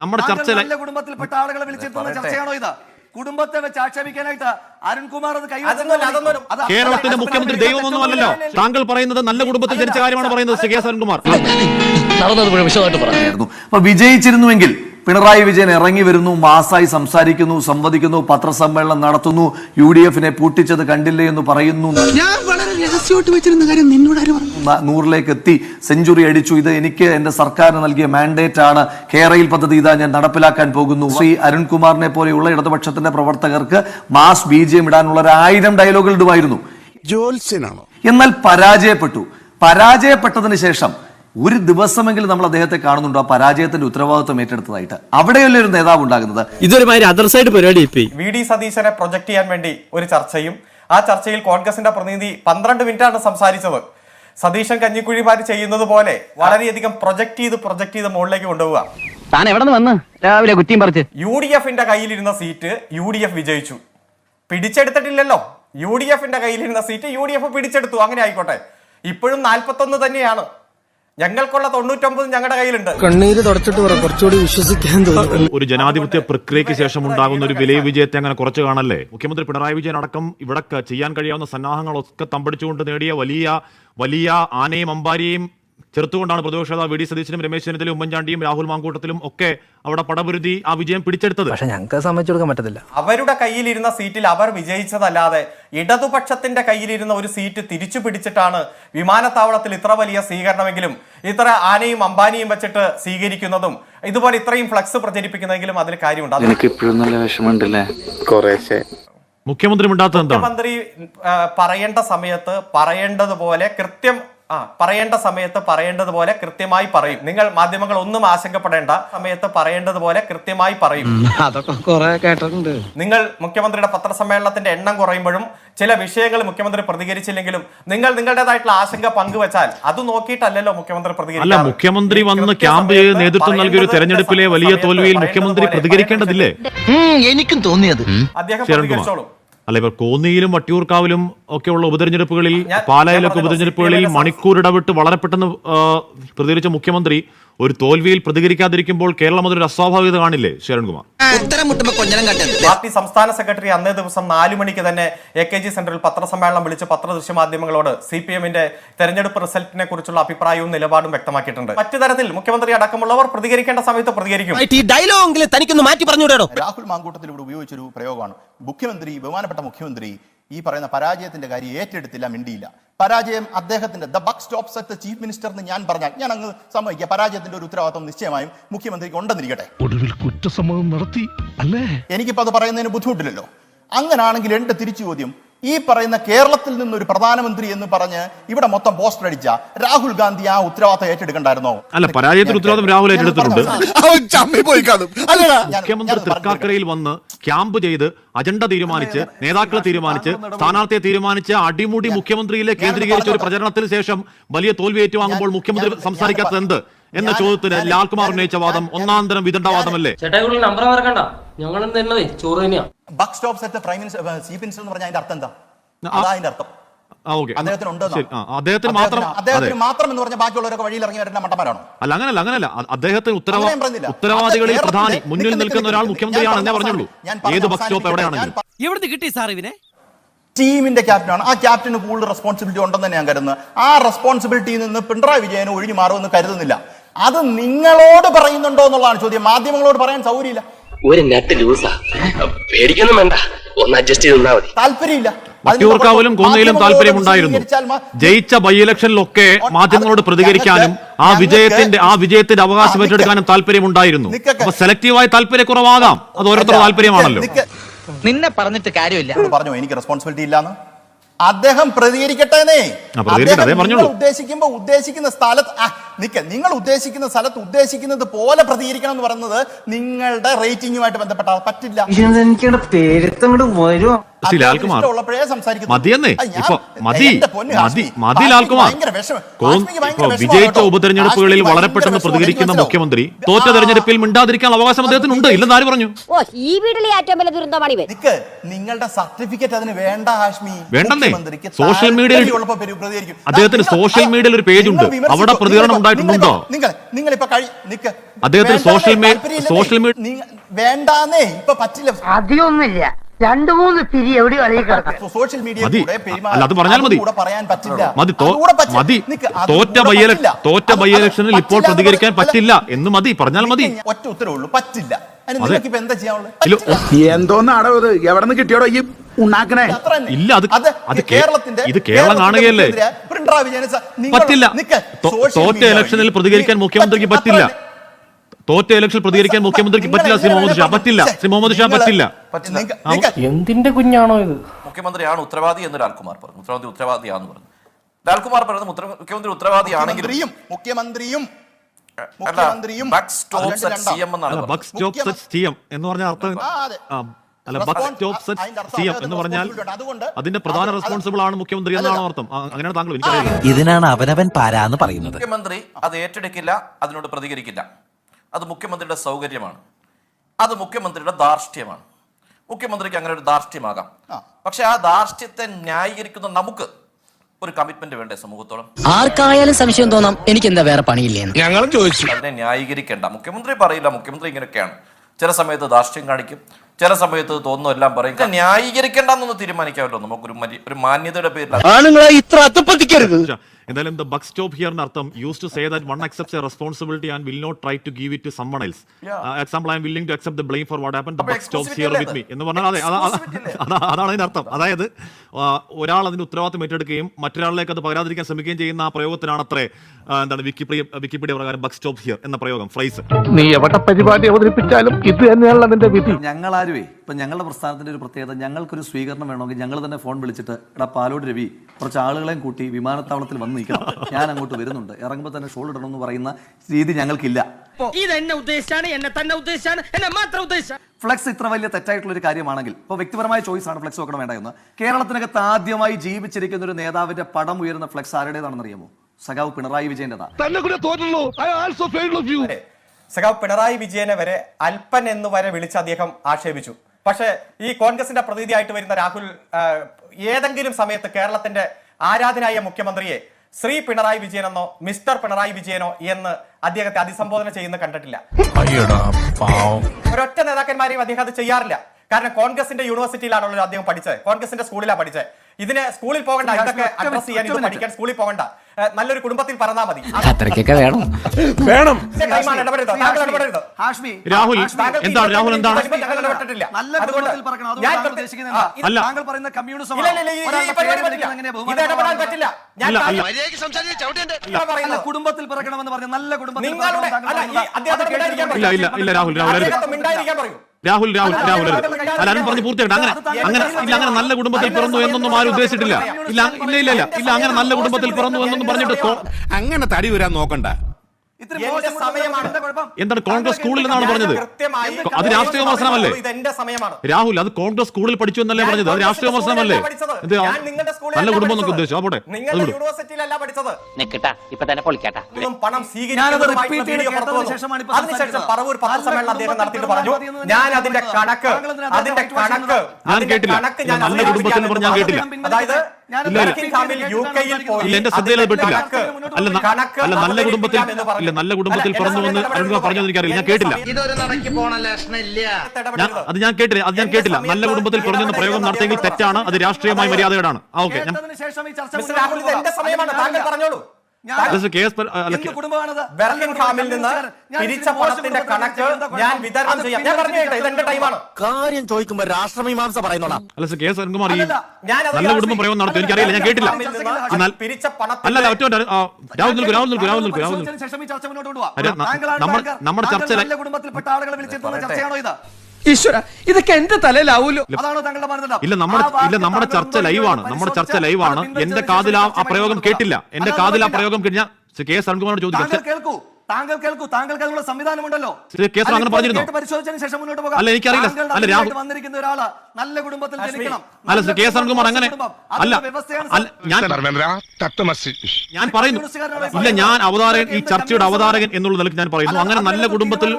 നമ്മുടെ ചർച്ച നല്ല കുടുംബത്തിൽപ്പെട്ട ആളുകളെ വിളിച്ചിരുത്തുന്ന ചർച്ചയാണോ ഇത്? കുടുംബത്തെ വെച്ച് ആക്ഷേപിക്കാനായിട്ട് അരുൺകുമാർ അത്. കേരളത്തിന്റെ മുഖ്യമന്ത്രി ദൈവമൊന്നും അല്ലല്ലോ താങ്കൾ പറയുന്നത് നല്ല കുടുംബത്തിൽ ജനിച്ച കാര്യമാണ് പറയുന്നത് കെ വിജയിച്ചിരുന്നുവെങ്കിൽ പിണറായി വിജയൻ ഇറങ്ങി വരുന്നു മാസായി സംസാരിക്കുന്നു സംവദിക്കുന്നു പത്രസമ്മേളനം നടത്തുന്നു യു ഡി എഫിനെ പൂട്ടിച്ചത് കണ്ടില്ലേ എന്ന് പറയുന്നു. നൂറിലേക്ക് എത്തി സെഞ്ചുറി അടിച്ചു. ഇത് എനിക്ക് എന്റെ സർക്കാരിന് നൽകിയ മാൻഡേറ്റ് ആണ്. കേരയിൽ പദ്ധതി ഇതാ ഞാൻ നടപ്പിലാക്കാൻ പോകുന്നു. ശ്രീ അരുൺകുമാറിനെ പോലെയുള്ള ഇടതുപക്ഷത്തിന്റെ പ്രവർത്തകർക്ക് മാസ് ബി ജെ ഇടാനുള്ള ഒരു ആയിരം ഡയലോഗുകൾ ഇടുമായിരുന്നു എന്നാൽ പരാജയപ്പെട്ടു. പരാജയപ്പെട്ടതിന് ശേഷം ഒരു ദിവസമെങ്കിലും നമ്മൾ അദ്ദേഹത്തെ കാണുന്നുണ്ടോ. ആ പരാജയത്തിന്റെ ഉത്തരവാദിത്വം ഏറ്റെടുത്തതായിട്ട്. അവിടെയല്ലേ ഒരു നേതാവ് ഉണ്ടാകുന്നത്? ഇതൊരു അതർ സൈഡ് പരിപാടി വി ഡി സതീശനെ പ്രൊജക്ട് ചെയ്യാൻ വേണ്ടി ഒരു ചർച്ചയും ആ ചർച്ചയിൽ കോൺഗ്രസിന്റെ പ്രതിനിധി പന്ത്രണ്ട് മിനിറ്റാണ് സംസാരിച്ചത്. സതീശൻ കഞ്ഞിക്കുഴിമാർ ചെയ്യുന്നത് പോലെ വളരെയധികം പ്രൊജക്ട് ചെയ്ത് പ്രൊജക്ട് ചെയ്ത് മുകളിലേക്ക് കൊണ്ടുപോവുക. താൻ എവിടെ നിന്ന് വന്ന്? രാവിലെ കുറ്റിയും പറിച്ച്. യു ഡി എഫിന്റെ കയ്യിലിരുന്ന സീറ്റ് യു ഡി എഫ് വിജയിച്ചു. പിടിച്ചെടുത്തിട്ടില്ലല്ലോ. യു ഡി എഫിന്റെ കയ്യിലിരുന്ന സീറ്റ് യു ഡി എഫ് പിടിച്ചെടുത്തു. അങ്ങനെ ആയിക്കോട്ടെ. ഇപ്പോഴും നാൽപ്പത്തൊന്ന് തന്നെയാണ്. ഞങ്ങൾക്കുള്ള തൊണ്ണൂറ്റൊമ്പത് ഞങ്ങളുടെ കയ്യിലുണ്ട്. കണ്ണീര് തുടച്ചിട്ട് പറ കുറച്ചുകൂടി വിശ്വസിക്കാൻ തോന്നുന്നു. ഒരു ജനാധിപത്യ പ്രക്രിയയ്ക്ക് ശേഷം ഉണ്ടാകുന്ന ഒരു വിലയ വിജയത്തെ അങ്ങനെ കുറച്ച് കാണല്ലേ? മുഖ്യമന്ത്രി പിണറായി വിജയൻ അടക്കം ഇവിടെ ചെയ്യാൻ കഴിയാവുന്ന സന്നാഹങ്ങളൊക്കെ തമ്പടിച്ചുകൊണ്ട് നേടിയ വലിയ വലിയ ആനയും അമ്പാരിയെയും ചെറുത്തുകൊണ്ടാണ് പ്രതിപക്ഷ നേതാവ് വി ഡി സതീശനും രമേശ് ചെന്നിത്തലയും ഉമ്മൻചാണ്ടിയും രാഹുൽ മാങ്കൂട്ടത്തിലും ഒക്കെ അവിടെ പടപുരുതി ആ വിജയം പിടിച്ചെടുത്തത്. പക്ഷെ ഞങ്ങൾക്ക് സമ്മതിച്ചു കൊടുക്കാൻ പറ്റത്തില്ല. അവരുടെ കയ്യിലിരുന്ന സീറ്റിൽ അവർ വിജയിച്ചതല്ലാതെ ഇടതുപക്ഷത്തിന്റെ കയ്യിലിരുന്ന ഒരു സീറ്റ് തിരിച്ചു പിടിച്ചിട്ടാണ് വിമാനത്താവളത്തിൽ ഇത്ര വലിയ സ്വീകരണമെങ്കിലും ഇത്ര ആനയും അംബാനിയും വെച്ചിട്ട് സ്വീകരിക്കുന്നതും ഇതുപോലെ ഇത്രയും ഫ്ലക്സ് പ്രചരിപ്പിക്കുന്നതെങ്കിലും അതിൽ കാര്യമുണ്ട്. അത് എനിക്ക് ഇപ്പോഴും നല്ല വിഷമമുണ്ടല്ലേ? കുറേശ്ശെ. മുഖ്യമന്ത്രി മുഖ്യമന്ത്രി പറയേണ്ട സമയത്ത് പറയേണ്ടതുപോലെ കൃത്യം ആ പറയേണ്ട സമയത്ത് പറയേണ്ടതുപോലെ കൃത്യമായി പറയും. നിങ്ങൾ മാധ്യമങ്ങൾ ഒന്നും ആശങ്കപ്പെടേണ്ട. സമയത്ത് പറയേണ്ടതുപോലെ കൃത്യമായി പറയും. അതൊക്കെ കൊറേ കേട്ടിട്ടുണ്ട്. നിങ്ങൾ മുഖ്യമന്ത്രിയുടെ പത്രസമ്മേളനത്തിന്റെ എണ്ണം കുറയുമ്പോഴും ചില വിഷയങ്ങൾ മുഖ്യമന്ത്രി പ്രതികരിച്ചില്ലെങ്കിലും നിങ്ങൾ നിങ്ങളുടേതായിട്ടുള്ള ആശങ്ക പങ്കുവച്ചാൽ അത് നോക്കിയിട്ടല്ലല്ലോ മുഖ്യമന്ത്രി അല്ല. മുഖ്യമന്ത്രി വന്ന് ക്യാമ്പ് ചെയ്ത് നേതൃത്വം നൽകിയ ഒരു തെരഞ്ഞെടുപ്പിലെ വലിയ തോൽവിയിൽ മുഖ്യമന്ത്രി പ്രതികരിക്കേണ്ടതില്ലേ? എനിക്കും തോന്നിയത്. അദ്ദേഹം ശരൺകുമാർ. പ്രതികരിച്ചോളും. അല്ല ഇപ്പൊ കോന്നിയിലും വട്ടിയൂർക്കാവിലും ഒക്കെയുള്ള ഉപതെരഞ്ഞെടുപ്പുകളിൽ പാലായിലൊക്കെ ഉപതെരഞ്ഞെടുപ്പുകളിൽ മണിക്കൂർ ഇടവിട്ട് വളരെ പെട്ടെന്ന് പ്രതികരിച്ച മുഖ്യമന്ത്രി ഒരു തോൽവിയിൽ പ്രതികരിക്കാതിരിക്കുമ്പോൾ കേരളം അതൊരു അസ്വാഭാവികത കാണില്ലേ ശരൺകുമാർ പാർട്ടി സംസ്ഥാന സെക്രട്ടറി അന്നേ ദിവസം നാലു മണിക്ക് തന്നെ എ കെ ജി സെന്ററിൽ പത്രസമ്മേളനം വിളിച്ച് പത്രദൃശ്യ മാധ്യമങ്ങളോട് സി പി എമ്മിന്റെ തെരഞ്ഞെടുപ്പ് റിസൾട്ടിനെ കുറിച്ചുള്ള അഭിപ്രായവും നിലപാടും വ്യക്തമാക്കിയിട്ടുണ്ട്. മറ്റു തരത്തിൽ മുഖ്യമന്ത്രി അടക്കമുള്ളവർ പ്രതികരിക്കേണ്ട സമയത്ത് പ്രതികരിക്കും. ഡയലോഗെങ്കിലും തനിക്കൊന്ന് മാറ്റി രാഹുൽ മാങ്കൂട്ടത്തിൽ ഇവിടെ ഉപയോഗിച്ചൊരു പ്രയോഗമാണ്. മുഖ്യമന്ത്രി ബഹുമാനപ്പെട്ട മുഖ്യമന്ത്രി ഈ പറയുന്ന പരാജയത്തിന്റെ കാര്യം ഏറ്റെടുത്തില്ല മിണ്ടിയില്ല. പരാജയം അദ്ദേഹത്തിന്റെ the buck stops at the chief minister എന്ന് ഞാൻ പറഞ്ഞാൽ ഞാൻ അങ്ങ് സമ്മതിക്കുക പരാജയത്തിന്റെ ഒരു ഉത്തരവാദിത്വം നിശ്ചയമായും മുഖ്യമന്ത്രിക്ക് ഉണ്ടെന്നിരിക്കട്ടെ. ഒടുവിൽ കുറ്റസമ്മതം നടത്തി അല്ലേ? എനിക്കിപ്പോൾ അത് പറയുന്നതിന് ബുദ്ധിമുട്ടില്ലല്ലോ. അങ്ങനാണെങ്കിൽ എന്റെ തിരിച്ചു ചോദ്യം ഈ പറയുന്ന കേരളത്തിൽ നിന്നൊരു പ്രധാനമന്ത്രി എന്ന് പറഞ്ഞ് ഇവിടെ മൊത്തം പോസ്റ്റർ അടിച്ച രാഹുൽ ഗാന്ധി ആ ഉത്തരവാദിത്തം ഏറ്റെടുക്കണ്ടായിരുന്നോ? അല്ല പരാജയത്തിൽ ഉത്തരവാദിത്വം രാഹുൽ ഏറ്റെടുത്തിട്ടുണ്ട്. മുഖ്യമന്ത്രി തൃക്കാക്കരയിൽ വന്ന് ക്യാമ്പ് ചെയ്ത് അജണ്ട തീരുമാനിച്ച് നേതാക്കളെ തീരുമാനിച്ച് സ്ഥാനാർത്ഥിയെ തീരുമാനിച്ച് അടിമുടി മുഖ്യമന്ത്രിയിലെ കേന്ദ്രീകരിച്ച ഒരു പ്രചരണത്തിന് ശേഷം വലിയ തോൽവി ഏറ്റുവാങ്ങുമ്പോൾ മുഖ്യമന്ത്രി സംസാരിക്കാത്തത് എന്ത്? എന്ന ചോദ്യത്തിന് ലാൽകുമാർ ഉന്നയിച്ച വാദം ഒന്നാം തരം വിദണ്ഡവാദമല്ലേ നമ്പർ മറക്കണ്ട. ഞങ്ങൾ ചോറ് പ്രൈം മിനിസ്റ്റർ ചീഫ് മിനിസ്റ്റർ എന്ന് പറഞ്ഞാൽ അതിന്റെ അർത്ഥം എന്താ? അതാ അതിന്റെ അർത്ഥം. അദ്ദേഹത്തിന് ഉണ്ടെന്നോ? ആ അദ്ദേഹത്തിന് മാത്രം അദ്ദേഹത്തിന്- മാത്രം എന്ന് പറഞ്ഞ ബാക്കിയുള്ളവരൊക്കെ വഴിയിൽ ഇറങ്ങി വരുന്ന മട്ടന്മാരാണോ അല്ല അങ്ങനല്ല അങ്ങനല്ല. അദ്ദേഹത്തിന് ഉത്തരവാ. ഉത്തരവാദികളിൽ പ്രധാനി മുന്നിൽ നിൽക്കുന്ന ഒരാൾ മുഖ്യമന്ത്രിയാണ് എന്നേ പറഞ്ഞുള്ളൂ. ഏത് ബസ് സ്റ്റോപ്പ്. എവിടെയാണെങ്കിലും. എവിടുന്ന് കിട്ടി സാർ ഇവനെ? ടീമിന്റെ ക്യാപ്റ്റനാണ്. ആ ക്യാപ്റ്റന് കൂടുതൽ റെസ്പോൺസിബിലിറ്റി ഉണ്ടെന്ന് തന്നെ ഞാൻ കരുതുന്നത്. ആ റെസ്പോൺസിബിലിറ്റിയിൽ നിന്ന് പിണറായി വിജയന് ഒഴിഞ്ഞു മാറുമെന്ന് കരുതുന്നില്ല. അത് നിങ്ങളോട് പറയുന്നുണ്ടോ എന്നുള്ളതാണ് ചോദ്യം. മാധ്യമങ്ങളോട് പറയാൻ സൗകര്യമില്ല. ഒരു നെറ്റ് ലൂസാ പേടിക്കൊന്നും വേണ്ട. ഒന്ന് അഡ്ജസ്റ്റ് ചെയ്ത് മതി. താല്പര്യമില്ല. വട്ടിയൂർക്കാവിലും കോന്നയിലും താല്പര്യമുണ്ടായിരുന്നു ജയിച്ച ബൈ ഇലക്ഷനിലൊക്കെ മാധ്യമങ്ങളോട് പ്രതികരിക്കാനും ആ വിജയത്തിന്റെ ആ വിജയത്തിന്റെ അവകാശം ഏറ്റെടുക്കാനും താല്പര്യമുണ്ടായിരുന്നു. അപ്പൊ സെലക്റ്റീവായ താല്പര്യക്കുറവാകാം അത് ഓരോരുത്തരുടെ താല്പര്യമാണല്ലോ. നിന്നെ പറഞ്ഞിട്ട് കാര്യമില്ല. പറഞ്ഞു എനിക്ക് റെസ്പോൺസിബിലിറ്റി ഇല്ലാന്ന്? അദ്ദേഹം പ്രതികരിക്കട്ടെ, ഉദ്ദേശിക്കുമ്പോ ഉദ്ദേശിക്കുന്ന സ്ഥലത്ത് നിക്ക നിങ്ങൾ ഉദ്ദേശിക്കുന്ന സ്ഥലത്ത് ഉദ്ദേശിക്കുന്നത് പോലെ പ്രതികരിക്കണം എന്ന് പറയുന്നത് നിങ്ങളുടെ റേറ്റിംഗുമായിട്ട് ബന്ധപ്പെട്ട. പറ്റില്ല. വിജയിച്ച ഉപതെരഞ്ഞെടുപ്പുകളിൽ വളരെ പെട്ടെന്ന് പ്രതികരിക്കുന്ന മുഖ്യമന്ത്രി. തോറ്റ തെരഞ്ഞെടുപ്പിൽ മിണ്ടാതിരിക്കാനുള്ള അവകാശം അദ്ദേഹത്തിന് ഉണ്ട്. ഇല്ലെന്ന് ആര് പറഞ്ഞു? ഓ ഈ വീട്ടിലെ ഏറ്റവും വലിയ ദുരന്തമാണ് നിക്ക് നിങ്ങളുടെ സർട്ടിഫിക്കറ്റ് അതിന് വേണ്ട ഹാഷ്മി. വേണ്ടെന്നേ. സോഷ്യൽ മീഡിയയിൽ. അദ്ദേഹത്തിന് സോഷ്യൽ മീഡിയയിൽ ഒരു പേജ് ഉണ്ട്. അവിടെ പ്രതികരണം ഉണ്ടായിട്ടുണ്ടോ? നിങ്ങൾ നിങ്ങൾ ഇപ്പൊ കഴി നിക്ക് അദ്ദേഹത്തിന് സോഷ്യൽ മീഡിയ സോഷ്യൽ മീഡിയ വേണ്ടാന്നേ ഇപ്പൊ പറ്റില്ല. അധികമൊന്നുമില്ല. രണ്ടു മൂന്ന് പിരി എവിടെ സോഷ്യൽ മീഡിയ അല്ല, അത് പറഞ്ഞാൽ മതി. അതുകൂടെ പറയാൻ പറ്റില്ല. മതി. മതി. തോറ്റ ബൈ. തോറ്റ ബൈ ഇലക്ഷനിൽ ഇപ്പോൾ പ്രതികരിക്കാൻ പറ്റില്ല എന്ന് മതി. പറഞ്ഞാൽ മതി. ഒറ്റ ഉത്തരവുള്ളൂ പറ്റില്ല. എന്തോന്നാണോ. ഇത്? എവിടെ നിന്ന് കിട്ടിയോടോ ഈ ഉണ്ടാക്കണേ ഇല്ല, അത് അത് കേരളത്തിന്റെ ഇത് കേരളം കാണുകയല്ലേ? പറ്റില്ല. തോറ്റ ഇലക്ഷനിൽ പ്രതികരിക്കാൻ മുഖ്യമന്ത്രിക്ക് പറ്റില്ല. തോറ്റ ഇലക്ഷനിൽ പ്രതികരിക്കാൻ മുഖ്യമന്ത്രിക്ക് പറ്റില്ല ശ്രീ മുഹമ്മദ് ഷാ പറ്റില്ല. ശ്രീ മുഹമ്മദ് ഷാ പറ്റില്ല. എന്തിന്റെ കുഞ്ഞാണോ ഇത്? മുഖ്യമന്ത്രിയാണ് ഉത്തരവാദി എന്ന് ലാൽകുമാർ പറഞ്ഞു. മുഖ്യമന്ത്രി ഉത്തരവാദിയാന്ന് പറഞ്ഞു. ലാൽകുമാർ പറയുന്നത് മുഖ്യമന്ത്രി ഉത്തരവാദിയാണെങ്കിലും മുഖ്യമന്ത്രിയും മുഖ്യമന്ത്രിയും എന്ന് പറഞ്ഞ അർത്ഥം ആ, അല്ല ബസ് സ്റ്റോപ്പ് സെറ്റ് അതിന്റെ അർത്ഥം എന്ന് പറഞ്ഞാൽ അതിന്റെ പ്രധാന റെസ്പോൺസിബിൾ ആണ് മുഖ്യമന്ത്രി എന്നാണ് അർത്ഥം. അങ്ങനെയാണ് താങ്കൾ എനിക്കറിയില്ല ഇതിനാണ് അവനവൻ പാരാന്ന് പറയുന്നത്. മുഖ്യമന്ത്രി അത് ഏറ്റെടുക്കില്ല അതിനോട് പ്രതികരിക്കില്ല. അത് മുഖ്യമന്ത്രിയുടെ സൗകര്യമാണ്. അത് മുഖ്യമന്ത്രിയുടെ ധാർഷ്ട്യമാണ്. മുഖ്യമന്ത്രിക്ക് അങ്ങനെ ഒരു ധാർഷ്ട്യമാകാം. പക്ഷെ ആ ധാർഷ്ട്യത്തെ ന്യായീകരിക്കുന്ന നമുക്ക് ഒരു കമ്മിറ്റ്മെന്റ് വേണ്ടേ സമൂഹത്തോളം? ആർക്കായാലും സംശയം തോന്നാം. എനിക്ക് എന്താ വേറെ പണിയില്ലേ ഞങ്ങളും ചോദിച്ചു അതിനെ ന്യായീകരിക്കേണ്ട. മുഖ്യമന്ത്രി പറയില്ല. മുഖ്യമന്ത്രി ഇങ്ങനെയൊക്കെയാണ്. ചില സമയത്ത് ധാർഷ്ട്യം കാണിക്കും. ചില സമയത്ത് തോന്നുന്നു എല്ലാം പറയും. ന്യായീകരിക്കേണ്ടെന്നൊന്ന് തീരുമാനിക്കാമല്ലോ. നമുക്കൊരു ഒരു മാന്യതയുടെ പേരിൽ ആണുങ്ങളെ ഇത്ര അത്തപ്പത്തിക്കരുത് പക്ഷേ, എന്തായാലും ദ ബക്ക് സ്റ്റോപ്പ് ഹിയറിന് അർത്ഥം use to say that one accepts a responsibility and will not try to give it to someone else example I'm willing to accept the blame for what happen the buck stop here with me എന്ന് പറഞ്ഞാൽ അതെ അതാ- അതാ- അതാ- അതാണ് അതിന്റെ അർത്ഥം. അതായത് ഒരാൾ അതിന് ഉത്തരവാദിത്തം ഏറ്റെടുക്കുകയും മറ്റൊരാളിലേക്ക് അത് പകരാതിരിക്കാൻ ശ്രമിക്കുകയും ചെയ്യുന്ന ആ പ്രയോഗത്തിനാണ് അത്രേ ആ, എന്താണ് വിക്കിപീഡിയ വിക്കിപീഡിയ പ്രകാരം ബക്ക് സ്റ്റോപ്പ് ഹിയർ എന്ന പ്രയോഗം ഫ്രൈസ് നീ എവിടെ പരിപാടി അവതരിപ്പിച്ചാലും ഇത് തന്നെയാണല്ലോ അതിന്റെ വിധി. ഞങ്ങളാരുവേ ഇപ്പം ഞങ്ങളുടെ പ്രസ്ഥാനത്തിന്റെ ഒരു പ്രത്യേകത ഞങ്ങൾക്കൊരു സ്വീകരണം വേണമെങ്കിൽ ഞങ്ങൾ തന്നെ ഫോൺ വിളിച്ചിട്ട് എടാ പാലോട് രവി കുറച്ച് ആളുകളെയും കൂട്ടി വിമാനത്താവളത്തിൽ വന്ന് നിൽക്കണം. ഞാൻ അങ്ങോട്ട് വരുന്നുണ്ട്. ഇറങ്ങുമ്പോൾ തന്നെ ഷോൾ ഇടണം എന്ന് പറയുന്ന രീതി ഞങ്ങൾക്കില്ല. ഫ്ലക്സ് എന്നെ ഉദ്ദേശിച്ചാണ് എന്നെ തന്നെ ഉദ്ദേശിച്ചാണ് എന്നെ മാത്രം ഉദ്ദേശിച്ചാണ് ഫ്ലക്സ് ഇത്ര വലിയ തെറ്റായിട്ടുള്ള ഒരു കാര്യമാണെങ്കിൽ ഇപ്പോൾ വ്യക്തിപരമായ ചോയ്സ് ആണ് ഫ്ലക്സ് വെക്കണം വേണ്ട എന്ന്. കേരളത്തിനകത്ത് ആദ്യമായി ജീവിച്ചിരിക്കുന്ന ഒരു നേതാവിന്റെ പടം ഉയരുന്ന ഫ്ലക്സ് ആരുടേതാണെന്ന് അറിയാമോ സഖാവ് പിണറായി വിജയന്റേതാ. സഖാവ് പിണറായി വിജയനെ വരെ അല്പൻ എന്ന് വരെ വിളിച്ച് അദ്ദേഹം ആക്ഷേപിച്ചു. പക്ഷേ ഈ കോൺഗ്രസിന്റെ പ്രതിനിധിയായിട്ട് വരുന്ന രാഹുൽ ഏതെങ്കിലും സമയത്ത് കേരളത്തിന്റെ ആരാധനായ മുഖ്യമന്ത്രിയെ ശ്രീ പിണറായി വിജയനെന്നോ മിസ്റ്റർ പിണറായി വിജയനോ എന്ന് അദ്ദേഹത്തെ അഭിസംബോധന ചെയ്യുന്ന കണ്ടിട്ടില്ല. ഒരൊറ്റ നേതാക്കന്മാരെയും അദ്ദേഹം അത് ചെയ്യാറില്ല. കാരണം കോൺഗ്രസിന്റെ യൂണിവേഴ്സിറ്റിയിലാണല്ലോ അദ്ദേഹം പഠിച്ചത്. കോൺഗ്രസിന്റെ സ്കൂളിലാണ് പഠിച്ചത്. ഇതിന് സ്കൂളിൽ പോകണ്ട ഇതൊക്കെ അഡ്രസ് ചെയ്യാൻ ഇത്. പഠിക്കാൻ സ്കൂളിൽ പോകണ്ട. നല്ലൊരു കുടുംബത്തിൽ പറഞ്ഞാൽ മതി. അത്രയ്ക്കൊക്കെ വേണം. വേണം. ഹാഷ്മി രാഹുൽ, എന്താണ് രാഹുൽ എന്താണ്? നല്ല കുടുംബത്തിൽ പറക്കണം. ഉദ്ദേശിക്കുന്നത്. താങ്കൾ പറയുന്ന കമ്മ്യൂണിസം പറ്റില്ല. ഞാൻ കുടുംബത്തിൽ പിറക്കണമെന്ന് പറഞ്ഞ നല്ല കുടുംബത്തിൽ ഇല്ല ഇല്ല രാഹുൽ രാഹുൽ. പറയൂ. രാഹുൽ രാഹുൽ രാഹുൽ അല്ല അരുൺ പറഞ്ഞ് പൂർത്തിയാക്കട്ടെ അങ്ങനെ അങ്ങനെ ഇല്ല അങ്ങനെ നല്ല കുടുംബത്തിൽ പിറന്നു എന്നൊന്നും ആരും ഉദ്ദേശിച്ചിട്ടില്ല ഇല്ല ഇല്ല ഇല്ല ഇല്ല ഇല്ല അങ്ങനെ നല്ല കുടുംബത്തിൽ പിറന്നു എന്നൊന്നും പറഞ്ഞിട്ട് അങ്ങനെ തടി വരാൻ നോക്കണ്ട എന്താണ് കോൺഗ്രസ് സ്കൂളിൽ എന്നാണ് പറഞ്ഞത്? അത് രാഷ്ട്രീയ വിമർശനമല്ലേ? ഇത് എന്റെ സമയമാണ്. രാഹുൽ അത് കോൺഗ്രസ് സ്കൂളിൽ പഠിച്ചു എന്നല്ലേ പറഞ്ഞത്? അത് രാഷ്ട്രീയ വിമർശനമല്ലേ? നല്ല കുടുംബം എന്നൊക്കെ. ഉദ്ദേശിച്ചു? പറഞ്ഞു. ഞാൻ അതിന്റെ കണക്ക് അതിന്റെ കണക്ക് ഞാൻ കേട്ടില്ല. കണക്ക് ഞാൻ നല്ല അവതരിപ്പിക്കാൻ കുടുംബത്തിൽ ഞാൻ കേട്ടില്ല. അതായത് ഇല്ല, എന്റെ ശ്രദ്ധയിൽ പെട്ടില്ല. അല്ല അല്ല നല്ല കുടുംബത്തിൽ. ഇല്ല നല്ല കുടുംബത്തിൽ പറഞ്ഞു വന്ന് അരുൺകുമാർ എന്ന് സമയത്ത് അരുൺ പറഞ്ഞു എനിക്കറിയില്ല. ഞാൻ കേട്ടില്ല. ഇതൊരു നടക്കി പോണ ലക്ഷണില്ല അത് ഞാൻ കേട്ടില്ല. അത് ഞാൻ കേട്ടില്ല. നല്ല കുടുംബത്തിൽ പിറന്നു എന്ന് പ്രയോഗം നടത്തിയെങ്കിൽ തെറ്റാണ്. അത് രാഷ്ട്രീയമായ മര്യാദകേടാണ്. ആ ഓക്കെ. ഞാൻ അല്ല? ബെർക്കിംഗ്ഹാമിൽ നിന്ന് ഞാൻ പിരിച്ച പണത്തിന്റെ കണക്ക് ഞാൻ വിതരണം ചെയ്യാം. ഞാൻ ടൈമാണ്. കാര്യം ചോദിക്കുമ്പോ രാഷ്ട്രമീമാംസ പറയുന്നോടാ അല്ല സർ, കെ എസ് അരുൺകുമാർ ഞാൻ അത് നല്ല കുടുംബം പ്രയോഗം നടത്തും. എനിക്കറിയില്ല ഞാൻ കേട്ടില്ല. നിന്ന് പിരിച്ച ഒറ്റ രാഹുൽ നിൽക്കൂ രാഹുൽ നിൽക്കൂ രാഹുൽ നിൽക്കൂ രാഹുൽ ചർച്ച ഈശ്വര ഇതൊക്കെ എന്റെ തലയിലാവൂലോ? ഇല്ല. നമ്മുടെ ഇല്ല നമ്മുടെ ചർച്ച ലൈവാണ്. നമ്മുടെ ചർച്ച ലൈവാണ്. എന്റെ കാതിൽ ആ പ്രയോഗം കേട്ടില്ല. എന്റെ കാതിൽ ആ പ്രയോഗം കഴിഞ്ഞാൽ കെ എസ് അരുൺകുമാറോട് ചോദിക്കും. താങ്കൾ കേൾക്കൂ താങ്കൾ കേൾക്കൂ താങ്കൾക്ക് അതിനുള്ള സംവിധാനമുണ്ടല്ലോ പരിശോധിച്ചതിന് ശേഷം മുന്നോട്ട് പോകാം. അല്ല, എനിക്കറിയില്ല. വന്നിരിക്കുന്ന ഒരാൾ നല്ല കുടുംബത്തിൽ ജനിക്കണം. അല്ല ശ്രീ കെ എസ് അരുൺകുമാർ അങ്ങനെ അല്ല ഞാൻ ഞാൻ പറയുന്നു. ഇല്ല ഞാൻ അവതാരകൻ ഈ ചർച്ചയുടെ അവതാരകൻ എന്നുള്ള നിലയ്ക്ക് ഞാൻ പറയുന്നു. അങ്ങനെ നല്ല കുടുംബത്തിൽ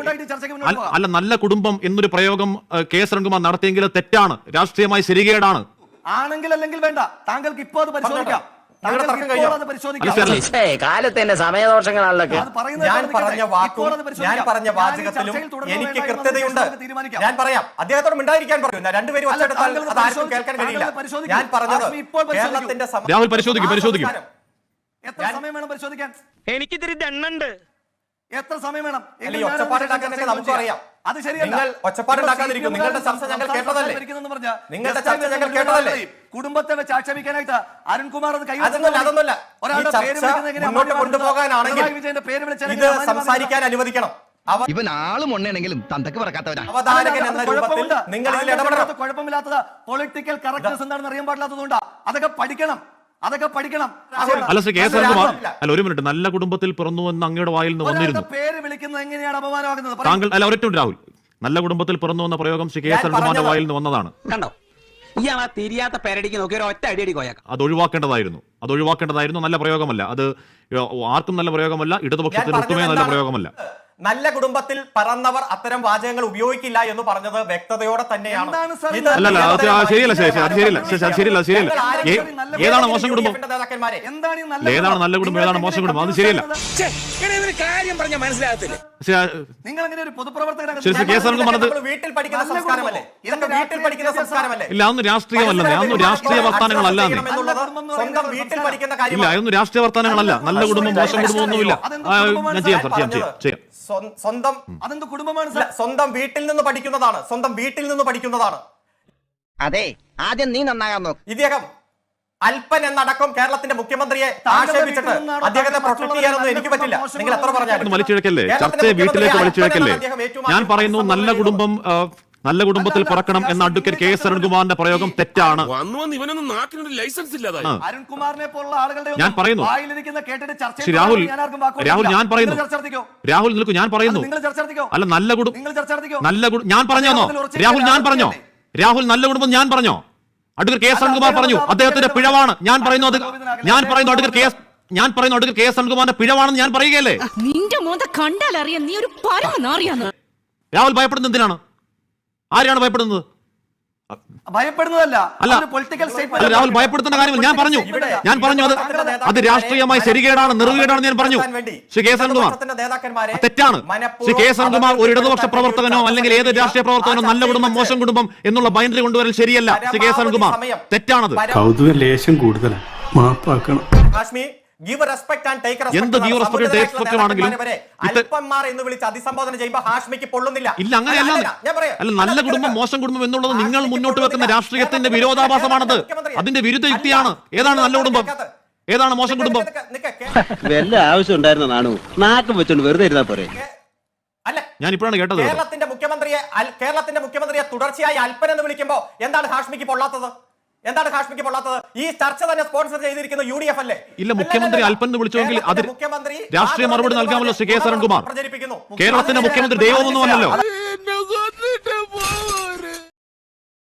അല്ല- നല്ല കുടുംബം എന്നൊരു പ്രയോഗം കെ എസ് രൺകുമാർ നടത്തിയെങ്കിൽ തെറ്റാണ്. രാഷ്ട്രീയമായി ശരികേടാണ്. ആണെങ്കിൽ അല്ലെങ്കിൽ വേണ്ട. താങ്കൾക്ക് ഇപ്പോ അത് പരിശോധിക്കാം. താങ്കൾക്ക് തർക്കം കഴിഞ്ഞോ? സർ, കാലത്തിന്റെ സമയദോഷങ്ങളാണല്ലോ ഞാൻ പറഞ്ഞ വാക്കും ഞാൻ പറഞ്ഞ വാചകത്തിലും എനിക്ക് കൃത്യതയുണ്ട്. ഞാൻ പറയാം. അദ്ദേഹത്തോട് ഉണ്ടായിരിക്കാൻ പറയൂ. രണ്ടുപേരും അല്ല, ഒച്ചെടുത്താൽ അത് ആർക്കും കേൾക്കാൻ കഴിയില്ല. ഞാൻ പറഞ്ഞത്. കേരളത്തിന്റെ രാഹുൽ പരിശോധിക്കും ആ പരിശോധിക്കും. എത്ര സമയം വേണം പരിശോധിക്കാൻ? എനിക്കിതിരി ദണ്ണുണ്ട് എത്ര സമയം വേണം. അത് ശരിയല്ല. നിങ്ങൾ ഒച്ചപ്പാടുണ്ടാക്കാതിരിക്കൂ. നിങ്ങളുടെ ചർച്ച ഞങ്ങൾ കേട്ടതല്ലേ? നിങ്ങളുടെ ചർച്ച ഞങ്ങൾ കേട്ടതല്ലേ? കുടുംബത്തെ വെച്ച് ആക്ഷേപിക്കാനായിട്ട് അരുൺകുമാർ അത് അതൊന്നുമല്ല. മുന്നോട്ട് കൊണ്ടുപോകാനാണെങ്കിൽ ഇത് സംസാരിക്കാൻ അനുവദിക്കണം. ഇവൻ ആളും ഒണ്ണയാണെങ്കിലും തന്തക്ക് പറക്കാത്തവരാണ് അവതാരകൻ എന്ന രൂപത്തിൽ നിങ്ങൾ ഇതിൽ ഇടപെടണം. കുഴപ്പമില്ലാത്തത് പൊളിറ്റിക്കൽ കറക്റ്റ്നസ് എന്താണെന്ന് അറിയാൻ പാടില്ലാത്തതുകൊണ്ടാ. അതൊക്കെ പഠിക്കണം. അതൊക്കെ പഠിക്കണം. അല്ല ശ്രീ കെ എസ് അല്ല, അല്ല ഒരു മിനിറ്റ്. നല്ല കുടുംബത്തിൽ പിറന്നു എന്ന് അങ്ങയുടെ വായിൽ നിന്ന് വന്നിരുന്നു. പേര് വിളിക്കുന്നത് എങ്ങനെയാണ് അപമാനമാകുന്നത് താങ്കൾ അല്ല ഒരൊറ്റ രാഹുൽ. നല്ല കുടുംബത്തിൽ പിറന്നു എന്ന പ്രയോഗം ശ്രീ കെ എസ് ഞാൻ വായിൽ നിന്ന് വന്നതാണ്. കണ്ടോ? ഇയാൾ ആ തിരിയാത്ത പേരടിക്ക് നോക്കി ഒരു ഒറ്റ അടി അടി കോയാക്കാം. അത് ഒഴിവാക്കേണ്ടതായിരുന്നു. അത് ഒഴിവാക്കേണ്ടതായിരുന്നു. നല്ല പ്രയോഗമല്ല. അത് ആർക്കും നല്ല പ്രയോഗമല്ല. ഇടതുപക്ഷത്തിന് ഒട്ടുമേ നല്ല പ്രയോഗമല്ല. നല്ല കുടുംബത്തിൽ പറന്നവർ അത്തരം വാചകങ്ങൾ ഉപയോഗിക്കില്ല എന്ന് പറഞ്ഞത് വ്യക്തതയോടെ തന്നെയാണ്. ഏതാണ് മോശം കുടുംബം? നല്ല ഏതാണ് നല്ല കുടുംബം? ഏതാണ് മോശം കുടുംബം? അത് ശരിയല്ല കാര്യം പറഞ്ഞ മനസ്സിലാകത്തില്ല. നിങ്ങൾ അങ്ങനെ ഒരു പൊതുപ്രവർത്തകനാണ് വീട്ടിൽ പഠിക്കുന്ന സംസ്കാരമല്ലേ. ഇതൊക്കെ വീട്ടിൽ പഠിക്കുന്ന സംസ്കാരമല്ലേ? ഇല്ല അതൊന്നും രാഷ്ട്രീയമല്ല അതൊന്നും രാഷ്ട്രീയ വർത്താനങ്ങളല്ല സ്വന്തം വീട്ടിൽ പഠിക്കുന്ന ഇല്ല കാര്യമാണ് അതൊന്നും രാഷ്ട്രീയ വർത്താനങ്ങളല്ല നല്ല കുടുംബം മോശം കുടുംബം ഒന്നുമില്ല ഞാൻ ചെയ്യാം ചെയ്യാം ചെയ്യാം. സ്വന്തം അതെന്ത് കുടുംബമാണ് സ്വന്തം വീട്ടിൽ നിന്ന് പഠിക്കുന്നതാണ്. സ്വന്തം വീട്ടിൽ നിന്ന് പഠിക്കുന്നതാണ്. അതെ ആദ്യം നീ നന്നാകാൻ നോക്ക്. ഇദ്ദേഹം അല്പൻ എന്നടക്കം കേരളത്തിന്റെ മുഖ്യമന്ത്രിയെ ആക്ഷേപിച്ചിട്ട് അദ്ദേഹത്തെ പ്രൊട്ടക്ട് ചെയ്യാനൊന്നും എനിക്ക് പറ്റില്ല. നിങ്ങൾ എത്ര പറഞ്ഞാലും. ഒന്ന് വലിച്ചിഴക്കല്ലേ? ചർച്ചയെ വീട്ടിലേക്ക് വലിച്ചിഴക്കല്ലേ? ഞാൻ പറയുന്നു നല്ല കുടുംബം നല്ല കുടുംബത്തിൽ പറക്കണം എന്ന അഡ്വക്കേറ്റ് കെ എസ് അരുൺകുമാറിന്റെ പ്രയോഗം തെറ്റാണ്. വന്നു വന്ന് ഇവനൊന്നും നാക്കിനൊരു ലൈസൻസ് ഇല്ലാതായി. ആ. അരുൺകുമാറിനെ പോലുള്ള ആളുകളുടെ ഞാൻ പറയുന്നു. വായിലിരിക്കുന്ന കേട്ടിട്ട് ചർച്ച ശ്രീ രാഹുൽ രാഹുൽ ഞാൻ പറയുന്നു. രാഹുൽ നിൽക്കൂ ഞാൻ പറയുന്നു. നിങ്ങൾ ചർച്ച നടത്തിക്കോ? അല്ല നല്ല കുടുംബം നിങ്ങൾ ചർച്ച നടത്തിക്കോ? നല്ല ഞാൻ പറഞ്ഞോ രാഹുൽ ഞാൻ പറഞ്ഞോ? രാഹുൽ നല്ല കുടുംബം ഞാൻ പറഞ്ഞോ? അഡ്വക്കേറ്റ് കെ എസ് അരുൺകുമാർ പറഞ്ഞു അദ്ദേഹത്തിന്റെ പിഴവാണ്. ഞാൻ പറയുന്നു അത് ഞാൻ പറയുന്നു അഡ്വക്കേറ്റ് കെ എസ് ഞാൻ പറയുന്നു അടുക്കൽ കെ എസ് അരുൺകുമാറിന്റെ പിഴവാണെന്ന് ഞാൻ പറയുകയല്ലേ? നിന്റെ മോന്ത കണ്ടാലറിയാം നീ ഒരു പരമ നാറിയാന്ന് രാഹുൽ ഭയപ്പെടുന്നത് എന്തിനാണ്? ആരെയാണ് ഭയപ്പെടുന്നത്? ഭയപ്പെടുന്നതല്ല. രാഹുൽ ഭയപ്പെടുത്തേണ്ട കാര്യമില്ല ഞാൻ പറഞ്ഞു. ഞാൻ പറഞ്ഞു അത് അത് രാഷ്ട്രീയമായി ശരികേടാണ് നിറുകേടാണെന്ന് ഞാൻ പറഞ്ഞു. ശ്രീ കെ സനന്ദുമാർ തെറ്റാണ്. ശ്രീ കെ സനന്ദുമാർ ഒരു ഇടതുപക്ഷ പ്രവർത്തകനോ അല്ലെങ്കിൽ ഏത് രാഷ്ട്രീയ പ്രവർത്തകനോ നല്ല കുടുംബം മോശം കുടുംബം എന്നുള്ള ബൈൻഡറി കൊണ്ടുവരൽ ശരിയല്ല. ശ്രീ കെ സനന്ദുമാർ തെറ്റാണത്. കൗതുക ലേശം കൂടുതലാണ് മാപ്പാക്കണം. ഗിവ് റെസ്പെക്ട് ആൻഡ് ടേക്ക് അല്പന്മാർ എന്ന് വിളിച്ച് അതിസംബോധന ചെയ്യുമ്പോൾ ഹാഷ്മിക്ക് പൊള്ളുന്നില്ല. ഇല്ല അങ്ങനെയല്ല. ഞാൻ പറയാം. അല്ല നല്ല കുടുംബം മോശം കുടുംബം എന്നുള്ളത് നിങ്ങൾ മുന്നോട്ട് വെക്കുന്ന രാഷ്ട്രീയത്തിന്റെ വിരോധാഭാസമാണത്. അതിന്റെ വിരുദ്ധ യുക്തിയാണ്. ഏതാണ് നല്ല കുടുംബം? ഏതാണ് മോശം കുടുംബം. വല്ല ആവശ്യം ഉണ്ടായിരുന്ന നാണു? നാക്കും വെച്ചോണ്ട് വെറുതെ ഇരുന്നാ പോരെ. അല്ല. ഞാൻ ഇപ്പോഴാണ് കേട്ടത് കേരളത്തിന്റെ മുഖ്യമന്ത്രിയെ കേരളത്തിന്റെ മുഖ്യമന്ത്രിയെ തുടർച്ചയായി അല്പൻ എന്ന് വിളിക്കുമ്പോ എന്താണ് ഹാഷ്മിക്ക് പൊള്ളാത്തത്? എന്താണ് കാശ്മീർക്ക് പൊള്ളാത്തത് ഈ ചർച്ച തന്നെ സ്പോൺസർ ചെയ്തിരിക്കുന്ന യു ഡി എഫ് അല്ലേ ഇല്ല, മുഖ്യമന്ത്രി അല്പം വിളിച്ചുവെങ്കിൽ അത് മുഖ്യമന്ത്രി രാഷ്ട്രീയ മറുപടി നൽകാമല്ലോ ശ്രീ കെ. എസ്. അരുൺകുമാർ. പ്രചരിപ്പിക്കുന്നു കേരളത്തിന്റെ മുഖ്യമന്ത്രി ദൈവമൊന്നും അല്ലല്ലോ